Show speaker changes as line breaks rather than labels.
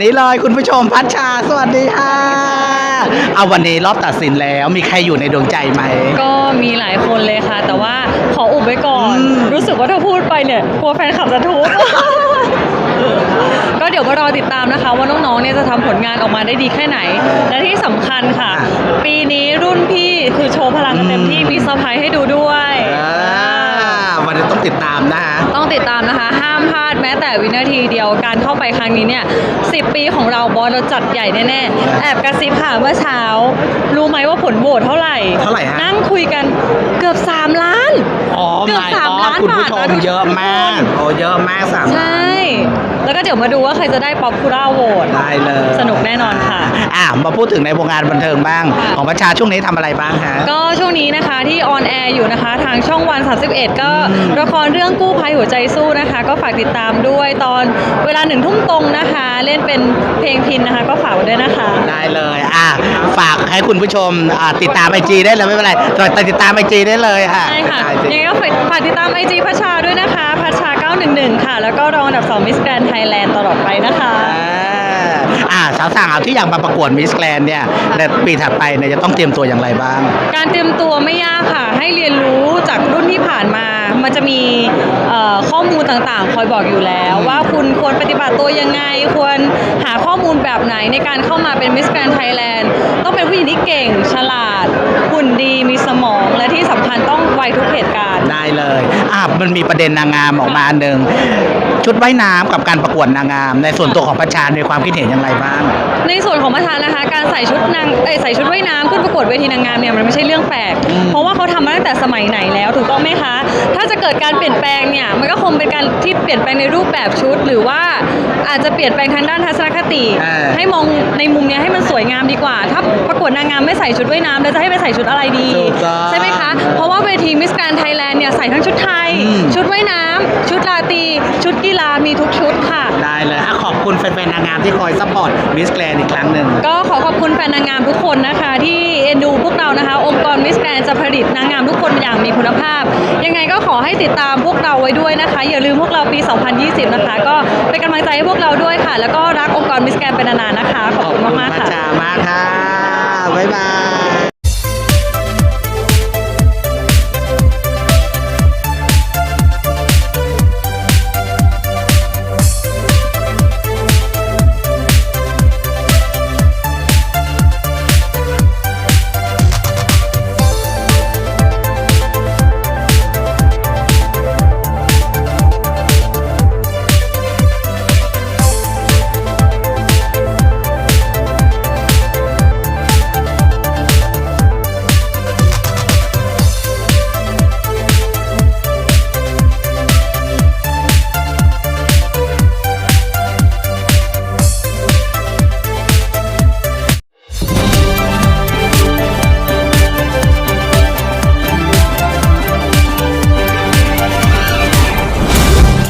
นี่เลยคุณผู้ชมพัชชา สวัสดีค่ะ เอาวันนี้รอบตัดสินแล้วมีใครอยู่ในดวงใจไหม
ก็มีหลายคนเลยค่ะ แต่ว่าขออุบไว้ก่อน
อืม
รู้สึกว่าถ้าพูดไปเนี่ยกลัวแฟนคลับจะทุกข์ ก็เดี๋ยวมารอติดตามนะคะ ว่าน้องๆเนี่ยจะทำผลงานออกมาได้ดีแค่ไหน และที่สำคัญค่ะ ปีนี้รุ่นพี่คือโชว์พลังกันเต็มที่มีเซอร์ไพรส์ให้ดูด้วย
อ่า วันนี้ต้องติดตามนะคะ
ต้องติดตามนะคะ ห้ามพลาดแม้แต่วินาทีเดียวการเข้าไปครั้งนี้เนี่ยสิปีของเราบอสเราจัดใหญ่แน่ๆแอบกระซิบค่ะเมื่อเช้า รู้ไหมว่า ลโหวตเท่าไหร่
เท่าไหร่ฮะ
นั่งคุยกันเกือบ 3 ล้าน
อ๋อ
เกือบ
my
สาม
god
ล้าน
คุณผู้ช
บาท
ม
นะ
เยอะมากโอ้เยอะมากสาม
ใช่ แล้วก็เดี๋ยวมาดูว่าใครจะได้ป๊อปคูล่าโหวต
ได้เลย
สนุกแน่นอนค่ะ
อะมาพูดถึงในวงการบันเทิงบ้างของประชาช่วงนี้ทำอะไรบ้างฮะ
ก็ช่วงนี้นะคะที่ออนแอร์อยู่นะคะ ทางช่องวัน 31 ก็
อืม
ละครเรื่องกู้ภัยหัวใจสู้นะคะ ก็ฝากติดตามด้วยตอนเวลาหนึ่งทุ่มตรงนะคะ เล่นเป็นเพลงพินนะคะ ก็ฝากไว้ด้วยนะคะ
ได้เลย อะ ฝากให้คุณผู้ชมอะติดตามไอจีได้เลยไม่เป็นไรแต่ติดตามไอจีได้เลยค่ะ
ใช่ค่ะ
IG
ยังไงก็ฝากติดตามไอจีพัชชาด้วยนะคะ พัชชา 911 ค่ะ แล้วก็รองอันดับ2มิสแกรนไทยแลนด์ตลอดไปนะคะ
อ่า สาวสาวๆที่อยากมาประกวดมิสแกรนเนี่ยในปีถัดไปเนี่ยจะต้องเตรียมตัวอย่างไรบ้าง
การเตรียมตัวไม่ยากค่ะ ให้เรียนรู้จากรุ่นที่ผ่านมา มันจะมีเอ่อข้อมูลต่างๆ คอยบอกอยู่แล้ว ว่าคุณควรปฏิบัติตัวยังไง ควรหาข้อมูลแบบไหนในการเข้ามาเป็นมิสแกรนไทยแลนด์ต้องเป็นผู้หญิงที่เก่ง ฉลาดหุ่นดีมีสมองและที่สำคัญต้องไวทุกเหตุการณ์
ได้เลยอะมันมีประเด็นนางงามออกมาอันหนึ่ง ชุดว่ายน้ำกับการประกวดนางงาม ในส่วนตัวของประชามีความคิดเห็นอย่างไรบ้าง
ในส่วนของประธานนะคะการใส่ชุดนางเอ้ยใส่ชุดว่ายน้ำขึ้นประกวดเวทีนางงามเนี่ยมันไม่ใช่เรื่องแปลก
อืม
เพราะว่าเขาทำมาตั้งแต่สมัยไหนแล้วถูกต้องไหมคะ ถ้าจะเกิดการเปลี่ยนแปลงเนี่ยมันก็คงเป็นการที่เปลี่ยนแปลงในรูปแบบชุด หรือว่าอาจจะเปลี่ยนแปลงทางด้านทัศนคติ
เออ
ให้มองในมุมเนี้ยให้มันสวยงามดีกว่า ถ้าประกวดนางงามไม่ใส่ชุดว่ายน้ำแล้วจะให้ไปใส่ชุดอะไรดี
ถูกต้อง
ใช่ไหมคะ เพราะว่าเวทีมิสแกรนไทยแลนด์เนี่ยใส่ทั้งชุดไทย
อืม
ชุดว่ายน้ำชุดราตรีชุดกีฬามีทุกชุดค่ะ
ได้เลยอะขอบคุณแฟนๆนางงามที่คอยซัพพอร์ตมิสแกรนอีกครั้งหนึ่ง
ก็ขอขอบคุณแฟนนางงามทุกคนนะคะ ที่เอ็นดูพวกเรานะคะ องค์กรมิสแกรนจะผลิตนางงามทุกคนอย่างมีคุณภาพ ยังไงก็ขอให้ติดตามพวกเราไว้ด้วยนะคะ อย่าลืมพวกเราปี 2020 นะคะ ก็เป็นกำลังใจให้พวกเราด้วยค่ะ แล้วก็รักองค์กรมิสแกรนเป็นนานๆนะคะ ขอบคุณมากๆ
พัช
ค่ะ
ชามากค่ะ บ๊ายบาย